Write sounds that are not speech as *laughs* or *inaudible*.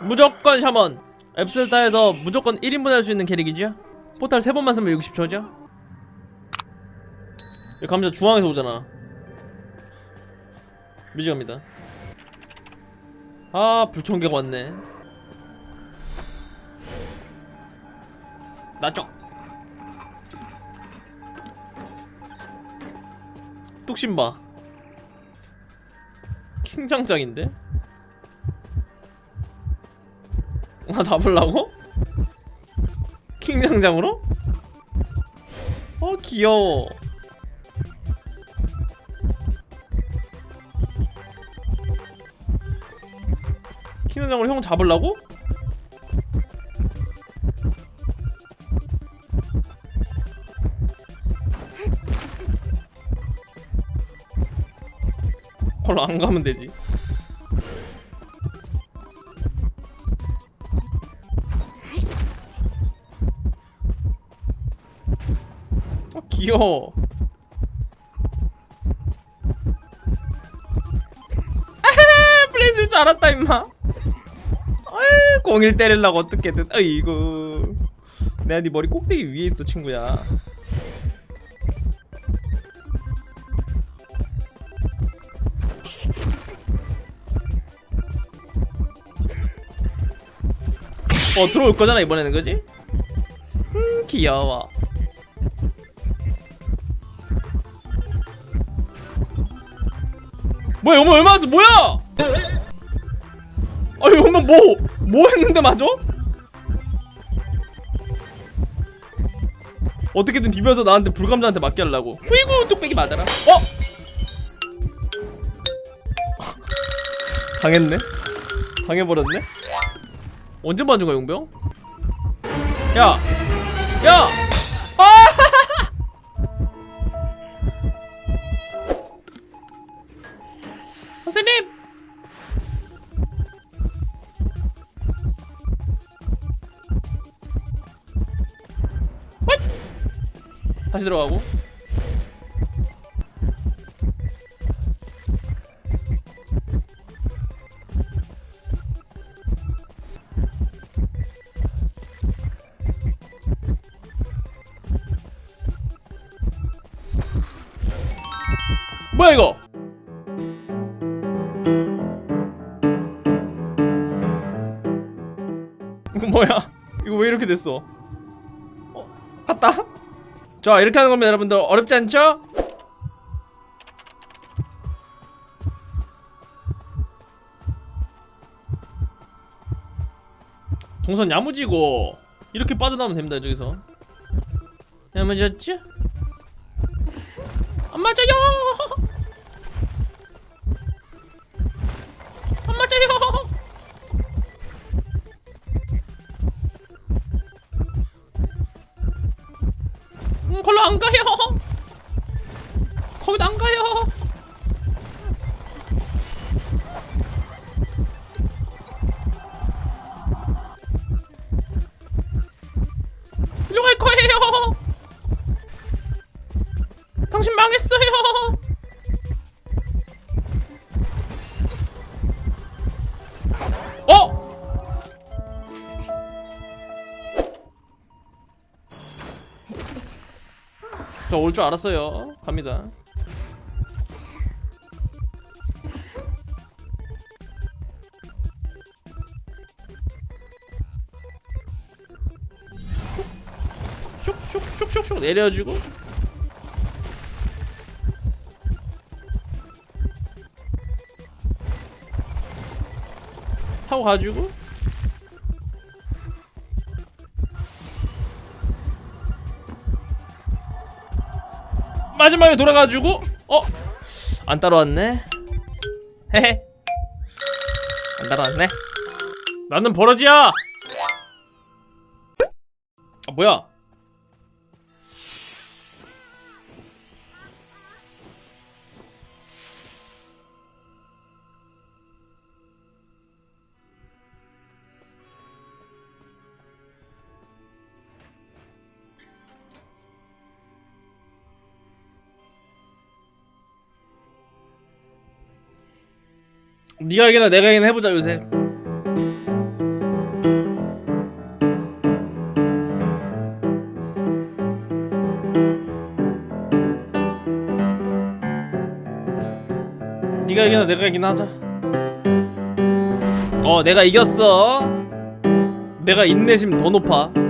무조건 샤먼. 앱슬타에서 무조건 1인분 할 수 있는 캐릭이죠? 포탈 3번만 쓰면 60초죠? 여기 감자 중앙에서 오잖아. 뮤직합니다. 아 불청객 왔네. 나쪽. 뚝심봐. 킹장장인데? 아 잡으려고? 킹장장으로? 어 귀여워 킹장장으로 형 잡으려고? *laughs* 걸로 안 가면 되지 귀여워. 플레이 줄줄 알았다, 임마. 공일 때리려고 어떻게든. 어이구. 내가 네 머리 꼭대기 위에 있어, 친구야. 어, 들어올 거잖아, 이번에는, 그지? 음, 귀여워. 뭐야 엄마 얼마 왔어 뭐야 아니 엄마 뭐뭐 했는데 맞아? 어떻게든 비벼서 나한테 불감자한테 맞게 하려고 후이구 뚝배기 맞아라 어? 당했네 당해버렸네 언제 맞은 거야 용병? 야! 야! 선생님! 헛! 다시 들어가고 뭐야 이거 뭐야? 이거 왜 이렇게 됐어? 어? 갔다? 자 이렇게 하는 겁니다 여러분들 어렵지 않죠? 동선 야무지고 이렇게 빠져나오면 됩니다 저기서 야무졌죠? 안 맞아요! 걸로 안 가요. 거기도 안 가요. 저 올 줄 알았어요. 갑니다. 슉슉슉슉슉 내려주고 타고 가지고 마지막에 돌아가지고 어? 안 따라왔네? 헤헤. 안 따라왔네? 나는 버러지야! 아 뭐야 네가 얘기나 내가 얘기나 해보자 요새. 네가 얘기나 내가 얘기나 하자. 어, 내가 이겼어. 내가 인내심 더 높아.